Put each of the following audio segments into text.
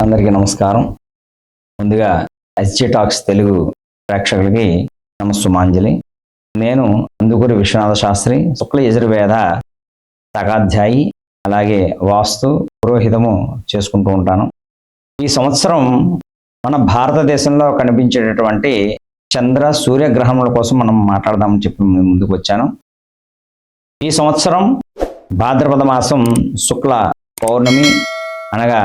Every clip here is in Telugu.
అందరికీ నమస్కారం. ముందుగా ఎస్జీ టాక్స్ తెలుగు ప్రేక్షకులకి నమస్సుమాంజలి. నేను అందుకూరి విశ్వనాథ శాస్త్రి శుక్ల యజుర్వేద సగాధ్యాయి అలాగే వాస్తు పురోహితము చేసుకుంటూ ఉంటాను. ఈ సంవత్సరం మన భారతదేశంలో కనిపించేటటువంటి చంద్ర సూర్యగ్రహముల కోసం మనం మాట్లాడదామని చెప్పి ముందుకు వచ్చాను ఈ సంవత్సరం భాద్రపద మాసం శుక్ల పౌర్ణమి అనగా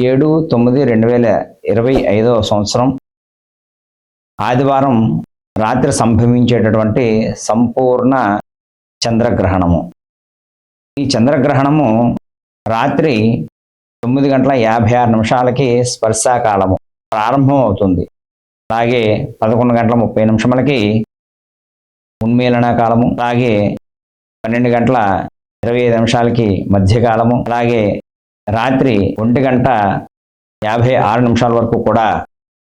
ఏడు తొమ్మిది రెండు వేల ఇరవై ఐదవ సంవత్సరం ఆదివారం రాత్రి సంభవించేటటువంటి సంపూర్ణ చంద్రగ్రహణము. ఈ చంద్రగ్రహణము రాత్రి తొమ్మిది గంటల యాభై ఆరు నిమిషాలకి స్పర్శాకాలము ప్రారంభం అవుతుంది. అలాగే పదకొండు గంటల ముప్పై నిమిషములకి ఉన్మీలన కాలము అలాగే పన్నెండు గంటల ఇరవై ఐదు నిమిషాలకి మధ్యకాలము. అలాగే రాత్రి ఒంటి గంట యాభై ఆరు నిమిషాల వరకు కూడా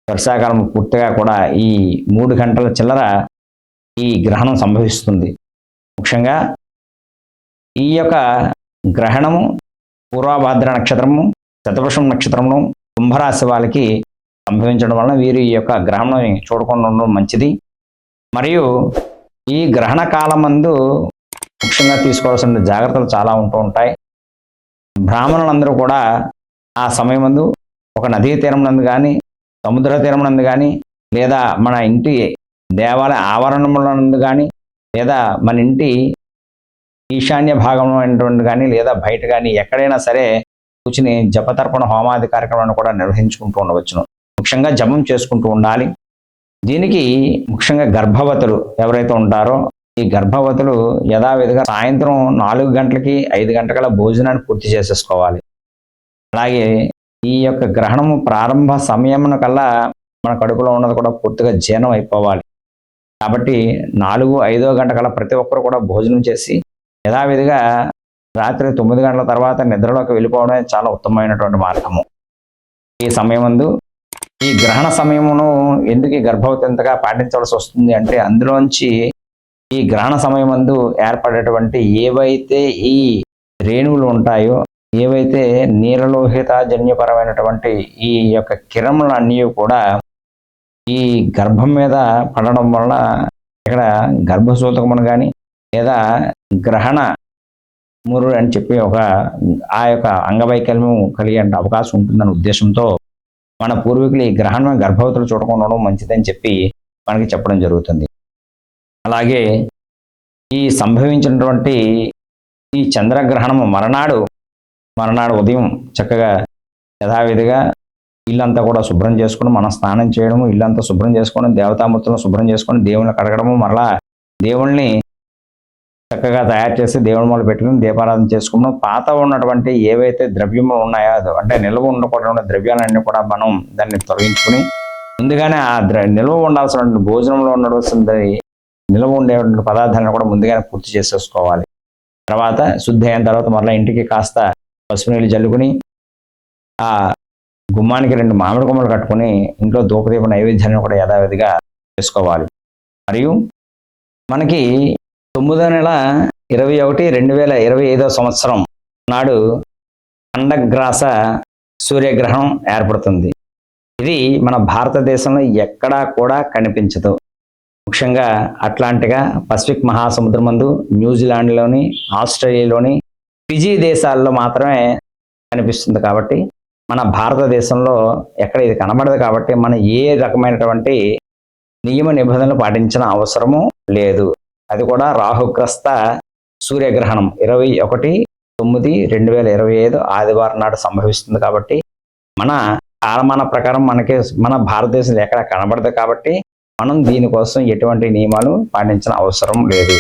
వర్షాకాలం పూర్తిగా కూడా ఈ మూడు గంటల చిల్లర ఈ గ్రహణం సంభవిస్తుంది. ముఖ్యంగా ఈ యొక్క గ్రహణము పూర్వభాద్ర నక్షత్రము శతవృషం నక్షత్రము కుంభరాశి వాళ్ళకి సంభవించడం వలన వీరు ఈ యొక్క గ్రహణం చూడకుండా ఉండడం మంచిది. మరియు ఈ గ్రహణ కాలమందు ముఖ్యంగా తీసుకోవాల్సిన జాగ్రత్తలు చాలా ఉంటూ ఉంటాయి. బ్రాహ్మణులందరూ కూడా ఆ సమయమందు ఒక నదీ తీరమునందు కానీ సముద్ర తీరమునందు కానీ లేదా మన ఇంటి దేవాలయ ఆవరణములందు కానీ లేదా మన ఇంటి ఈశాన్య భాగంలో అయినటువంటి కానీ లేదా బయట కానీ ఎక్కడైనా సరే కూర్చుని జపతర్పణ హోమాది కార్యక్రమాన్ని కూడా నిర్వహించుకుంటూ ఉండవచ్చును. ముఖ్యంగా జపం చేసుకుంటూ ఉండాలి. దీనికి ముఖ్యంగా గర్భవతులు ఎవరైతే ఉంటారో ఈ గర్భవతులు యథావిధిగా సాయంత్రం నాలుగు గంటలకి ఐదు గంటల భోజనాన్ని పూర్తి చేసేసుకోవాలి. అలాగే ఈ యొక్క గ్రహణము ప్రారంభ సమయమున కల్లా మన కడుపులో ఉన్నది కూడా పూర్తిగా జీర్ణం అయిపోవాలి. కాబట్టి నాలుగు ఐదో గంట కల్లా ప్రతి ఒక్కరు కూడా భోజనం చేసి యథావిధిగా రాత్రి తొమ్మిది గంటల తర్వాత నిద్రలోకి వెళ్ళిపోవడమే చాలా ఉత్తమమైనటువంటి మార్గము. ఈ సమయమందు ఈ గ్రహణ సమయమును ఎందుకు ఈ గర్భవతి ఎంతగా పాటించవలసి వస్తుంది అంటే అందులోంచి ఈ గ్రహణ సమయమందు ఏర్పడేటువంటి ఏవైతే ఈ రేణువులు ఉంటాయో ఏవైతే నీలలోహిత జన్యపరమైనటువంటి ఈ యొక్క కిరణములు అన్నీ కూడా ఈ గర్భం మీద పడడం వలన ఇక్కడ గర్భసూతకమును కానీ లేదా గ్రహణ మురు అని చెప్పి ఒక ఆ యొక్క అంగవైకల్యం కలిగే అవకాశం ఉంటుందనే ఉద్దేశంతో మన పూర్వీకులు ఈ గ్రహణం గర్భవతులు చూడకుండా ఉండడం మంచిదని చెప్పి మనకి చెప్పడం జరుగుతుంది. అలాగే ఈ సంభవించినటువంటి ఈ చంద్రగ్రహణము మరనాడు మరనాడు ఉదయం చక్కగా యథావిధిగా ఇల్లంతా కూడా శుభ్రం చేసుకుని మనం స్నానం చేయడము ఇల్లంతా శుభ్రం చేసుకొని దేవతామూర్తులను శుభ్రం చేసుకొని దేవుళ్ళని కడగడము మరలా దేవుణ్ణి చక్కగా తయారు చేసి దేవుని మొదలు పెట్టుకుని దీపారాధన చేసుకున్నాం. పాత ఉన్నటువంటి ఏవైతే ద్రవ్యములు ఉన్నాయో అంటే నిల్వ ఉండకూడదు ద్రవ్యాలన్నీ కూడా మనం దాన్ని తొలగించుకుని ముందుగానే ఆ ద్ర నిల్వ ఉండాల్సిన భోజనంలో ఉండవలసింది నిల్వ ఉండేటువంటి పదార్థాలను కూడా ముందుగానే పూర్తి చేసేసుకోవాలి. తర్వాత శుద్ధి అయిన తర్వాత మరలా ఇంటికి కాస్త పసుపు నీళ్ళు జల్లుకుని ఆ గుమ్మానికి రెండు మామిడి కొమ్మలు కట్టుకుని ఇంట్లో దూపదీప నైవేద్యాన్ని కూడా యథావిధిగా చేసుకోవాలి. మరియు మనకి తొమ్మిదో నెల ఇరవై ఒకటి రెండు వేల ఇరవై ఐదో సంవత్సరం నాడు అండగ్రాస సూర్యగ్రహణం ఏర్పడుతుంది. ఇది మన భారతదేశంలో ఎక్కడా కూడా కనిపించదు. ముఖ్యంగా అట్లాంటిగా పసిఫిక్ మహాసముద్రం మందు న్యూజిలాండ్లోని ఆస్ట్రేలియాలోని ఫిజీ దేశాల్లో మాత్రమే కనిపిస్తుంది కాబట్టి మన భారతదేశంలో ఎక్కడ ఇది కనబడదు కాబట్టి మనం ఏ రకమైనటువంటి నియమ నిబంధనలు పాటించిన అవసరము లేదు. అది కూడా రాహుగ్రస్త సూర్యగ్రహణం. ఇరవై ఒకటి తొమ్మిది రెండు వేల ఇరవై ఐదు ఆదివారం నాడు సంభవిస్తుంది కాబట్టి మన కాలమాన ప్రకారం మనకి మన భారతదేశంలో ఎక్కడ కనబడదు కాబట్టి మనం దీనికోసం ఎటువంటి నియమాలు పాటించిన అవసరం లేదు.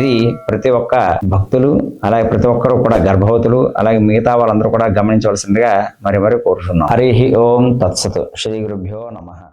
ఇది ప్రతి ఒక్క భక్తులు అలాగే ప్రతి ఒక్కరు కూడా గర్భవతులు అలాగే మిగతా వాళ్ళందరూ కూడా గమనించవలసిందిగా మరి మరి కోరుతున్నాం హరి ఓం తత్సత్. శ్రీ గురుభ్యో నమ.